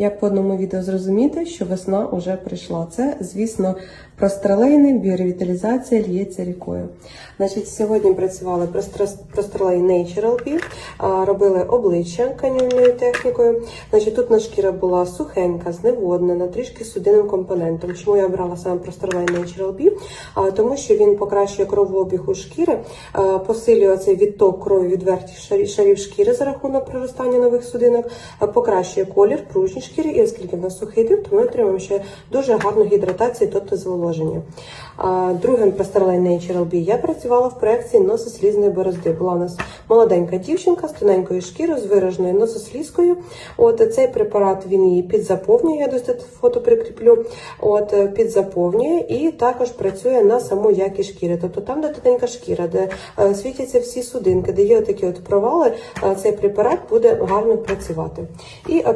Як по одному відео зрозуміти, що весна вже прийшла. Це, звісно, простролейни, біоревіталізація л'ється рікою. Значить, сьогодні працювали простролей Natural Bee, робили обличчя канюльною технікою. Значить, тут наша шкіра була сухенька, зневоднена, трішки судинним компонентом. Чому я обрала саме простролей Natural Bee? Тому що він покращує кровообіг у шкіри, посилює цей відток крові від верхніх шарів- шкіри за рахунок приростання нових судинок, покращує колір, пружні шкіри, і оскільки в нас сухий тип, то ми отримаємо ще дуже гарну гідратацію, тобто зволоження. Другим простролей Natural Bee я працювала в проекції носослізної борозди. Була у нас молоденька дівчинка з тоненькою шкірою, з вираженою носослізкою. От цей препарат він її підзаповнює. Я тут фото прикріплю. От підзаповнює і також працює на саму якість шкіри. Тобто там, де тоненька шкіра, де е, світяться всі судинки, де є такі от провали, е, цей препарат буде гарно працювати. І е,